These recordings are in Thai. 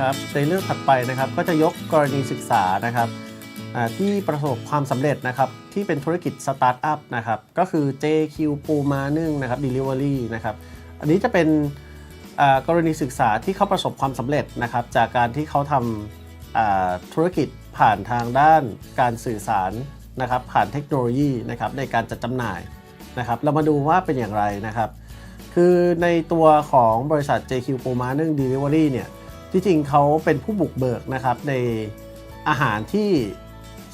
ครับในเรื่องถัดไปนะครับก็จะยกกรณีศึกษานะครับที่ประสบความสำเร็จนะครับที่เป็นธุรกิจสตาร์ทอัพนะครับก็คือ JQ ปูมานึ่งนะครับ Delivery นะครับอันนี้จะเป็นกรณีศึกษาที่เขาประสบความสำเร็จนะครับจากการที่เขาทำธุรกิจผ่านทางด้านการสื่อสารนะครับผ่านเทคโนโลยีนะครับในการจัดจำหน่ายนะครับเรามาดูว่าเป็นอย่างไรนะครับ คือในตัวของบริษัท JQ p o m a นึ่ง Delivery เนี่ย ที่จริงเขาเป็นผู้บุกเบิกนะครับในอาหารที่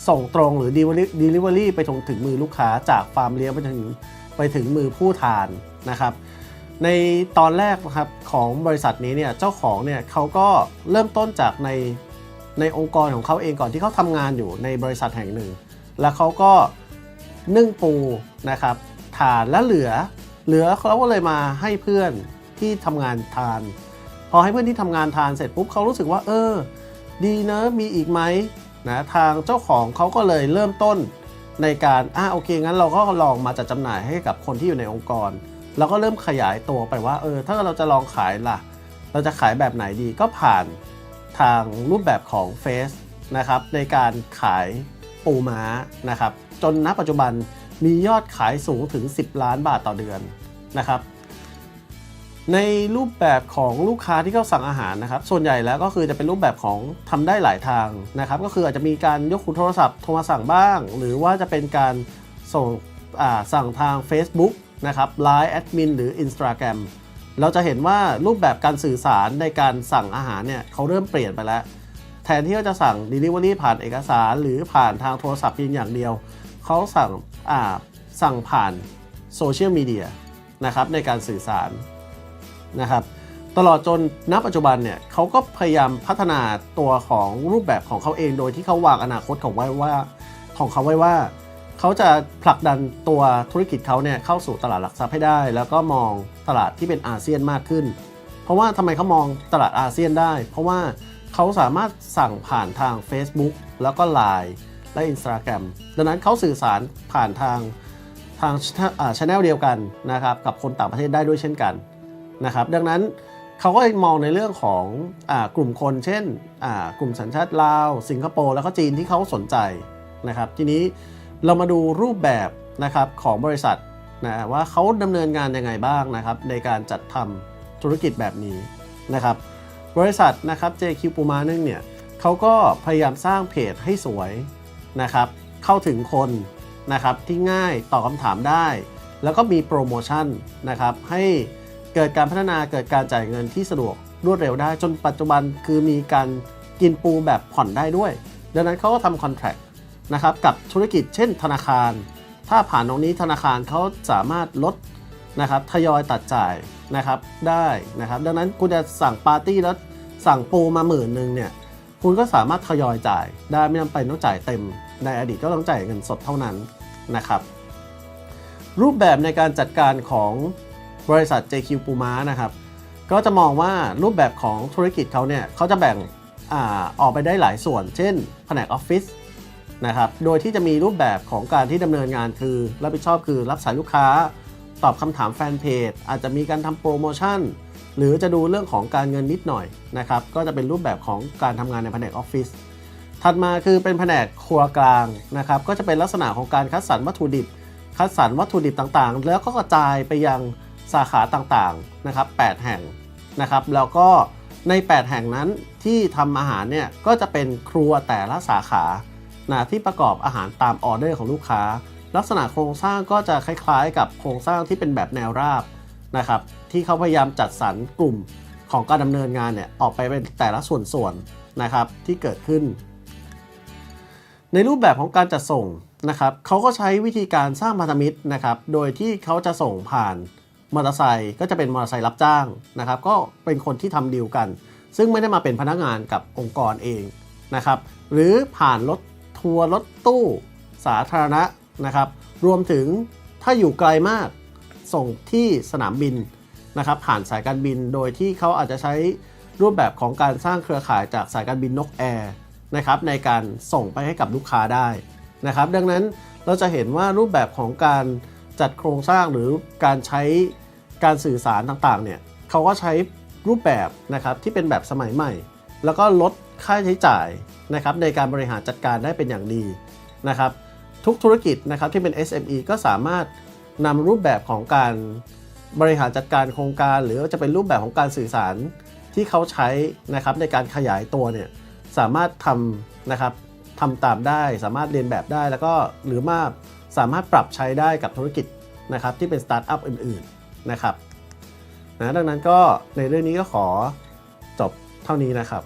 ส่งตรงหรือ Delivery Delivery ไปถึงถึงมือลูกค้าจากฟาร์มเลี้ยงไปถึงไปถึงมือผู้ทานนะครับ ในตอนแรกนะครับของบริษัทนี้เนี่ยเจ้าของเนี่ยเขาก็เริ่มต้นจากในในองค์กรของเขาเองก่อนที่เขาทำงานอยู่ในบริษัทแห่งหนึ่ง แล้วเขาก็นึ่งปูนะครับทานแล้วเหลือ เหลือเขาก็เลยมาให้เพื่อนที่ทำงานทาน พอให้เพื่อนที่ทำงานทานเสร็จปุ๊บเขารู้สึกว่า เออ ดีเนอะมีอีกไหมนะทางเจ้าของเขาก็เลยเริ่มต้นในการอ่าโอเคงั้นเราก็ลองมาจัดจำหน่ายให้กับคนที่อยู่ในองค์กร แล้วก็เริ่มขยายตัวไปว่าเออถ้าเราจะลองขายล่ะ เราจะขายแบบไหนดีก็ผ่านทางรูปแบบของเฟซนะครับในการขายปูม้านะครับจนณปัจจุบันมียอดขายสูงถึง 10 ล้านบาทต่อเดือนนะครับ ในรูปแบบของลูกค้าที่เขาสั่งอาหารนะครับ ส่วนใหญ่แล้วก็คือจะเป็นรูปแบบของทำได้หลายทางนะครับ ก็คืออาจจะมีการยกหูโทรศัพท์โทรมาสั่งบ้าง หรือว่าจะเป็นการส่งสั่งทาง Facebook นะครับ Line แอดมินหรือ Instagram เราจะเห็นว่ารูปแบบการสื่อสารในการสั่งอาหารเนี่ยเขาเริ่มเปลี่ยนไปแล้ว แทนที่เขาจะสั่ง Delivery ผ่านเอกสารหรือผ่านทางโทรศัพท์เพียงอย่างเดียว เขาสั่งสั่งผ่านโซเชียลมีเดียนะครับในการสื่อสาร นะครับตลอดจนณปัจจุบันเนี่ยเขาก็พยายามพัฒนาตัวของรูปแบบของเขาเอง โดยที่เขาวางอนาคตของไว้ว่าของเขาไว้ว่าเขาจะผลักดันตัวธุรกิจเขาเนี่ยเข้าสู่ตลาดหลักทรัพย์ให้ได้ แล้วก็มองตลาดที่เป็นอาเซียนมากขึ้น เพราะว่าทำไมเขามองตลาดอาเซียนได้ เพราะว่าเขาสามารถสั่งผ่านทาง Facebook แล้วก็ Line และ Instagram ดังนั้นเขาสื่อสารผ่านทางทางช anel เดียวกันนะครับกับคนต่างประเทศได้ด้วยเช่นกัน นะครับดังนั้นเขาก็มองในเรื่องของอกลุ่มคน เช่นกลุ่มสัญชาติลาว สิงคโปร์แล้วก็จีนที่เขาสนใจนะครับทีนี้เรามาดูรูปแบบนะครับของบริษัทนะว่าเขาดำเนินงานยังไงบ้างนะครับในการจัดทำธุรกิจแบบนี้นะครับบริษัทนะครับ JQ Puma นึ่งเนี่ยเขาก็พยายามสร้างเพจให้สวยนะครับเข้าถึงคนนะครับที่ง่ายตอบคำถามได้ แล้วก็มีโปรโมชั่นนะครับให้ เกิดการพัฒนาเกิดการจ่ายเงินที่สะดวกรวดเร็วได้ จนปัจจุบันคือมีการกินปูแบบผ่อนได้ด้วย ดังนั้นเขาก็ทำคอนแท็กนะครับกับธุรกิจเช่นธนาคาร ถ้าผ่านตรงนี้ธนาคารเขาสามารถลดนะครับทยอยตัดจ่ายนะครับได้นะครับ ดังนั้นคุณจะสั่งปาร์ตี้แล้วสั่งปูมาหมื่นหนึ่งเนี่ยคุณก็สามารถทยอยจ่ายได้ไม่จำเป็นต้องจ่ายเต็ม ในอดีตก็ต้องจ่ายเงินสดเท่านั้นนะครับ รูปแบบในการจัดการของ บริษัท JQ Puma นะครับ ก็จะมองว่ารูปแบบของธุรกิจเขาเนี่ยเขาจะแบ่งอออกไปได้หลายส่วน เช่น แผนกออฟฟิศนะครับ โดยที่จะมีรูปแบบของการที่ดำเนินงานคือรับผิดชอบคือรับสายลูกค้า ตอบคำถามแฟนเพจ อาจจะมีการทำโปรโมชั่น หรือจะดูเรื่องของการเงินนิดหน่อยนะครับ ก็จะเป็นรูปแบบของการทำงานในแผนกออฟฟิศ ถัดมาคือเป็นแผนกครัวกลางนะครับ ก็จะเป็นลักษณะของการคัดสรรวัตถุดิบ คัดสรรวัตถุดิบต่างๆ แล้วก็กระจายไปยัง สาขาต่างๆนะครับ8แห่งนะครับแล้วก็ใน 8 แห่งนั้นที่ทำอาหารเนี่ยก็จะเป็นครัวแต่ละสาขานะที่ประกอบอาหารตามออเดอร์ของลูกค้า ลักษณะโครงสร้างก็จะคล้ายๆ กับโครงสร้างที่เป็นแบบแนวราบนะครับที่เขาพยายามจัดสรรกลุ่มของการดำเนินงานเนี่ยออกไปเป็นแต่ละส่วนๆนะครับที่เกิดขึ้น ในรูปแบบของการจัดส่งนะครับเขาก็ใช้วิธีการสร้างพันธมิตรนะครับโดยที่เขาจะส่งผ่าน มอเตอร์ไซค์ก็จะเป็นมอเตอร์ไซค์รับจ้างนะครับ ก็เป็นคนที่ทำดีลกัน ซึ่งไม่ได้มาเป็นพนักงานกับองค์กรเองนะครับ หรือผ่านรถทัวร์รถตู้สาธารณะนะครับ รวมถึงถ้าอยู่ไกลมากส่งที่สนามบินนะครับ ผ่านสายการบินโดยที่เขาอาจจะใช้รูปแบบของการสร้างเครือข่ายจากสายการบินนกแอร์นะครับ ในการส่งไปให้กับลูกค้าได้นะครับ ดังนั้นเราจะเห็นว่ารูปแบบของการจัดโครงสร้างหรือการใช้ การสื่อสารต่างๆเนี่ยเขาก็ใช้รูปแบบนะครับที่เป็นแบบสมัยใหม่ แล้วก็ลดค่าใช้จ่ายนะครับในการบริหารจัดการได้เป็นอย่างดีนะครับทุกธุรกิจนะครับที่เป็น SME ก็สามารถนำรูปแบบของการบริหารจัดการโครงการ หรือจะเป็นรูปแบบของการสื่อสารที่เขาใช้นะครับในการขยายตัวเนี่ยสามารถทำนะครับทำตามได้ สามารถเรียนแบบได้แล้วก็หรือว่าสามารถปรับใช้ได้กับธุรกิจนะครับที่เป็นสตาร์ทอัพอื่นๆ นะครับนะดังนั้นก็ในเรื่องนี้ก็ขอจบเท่านี้นะครับ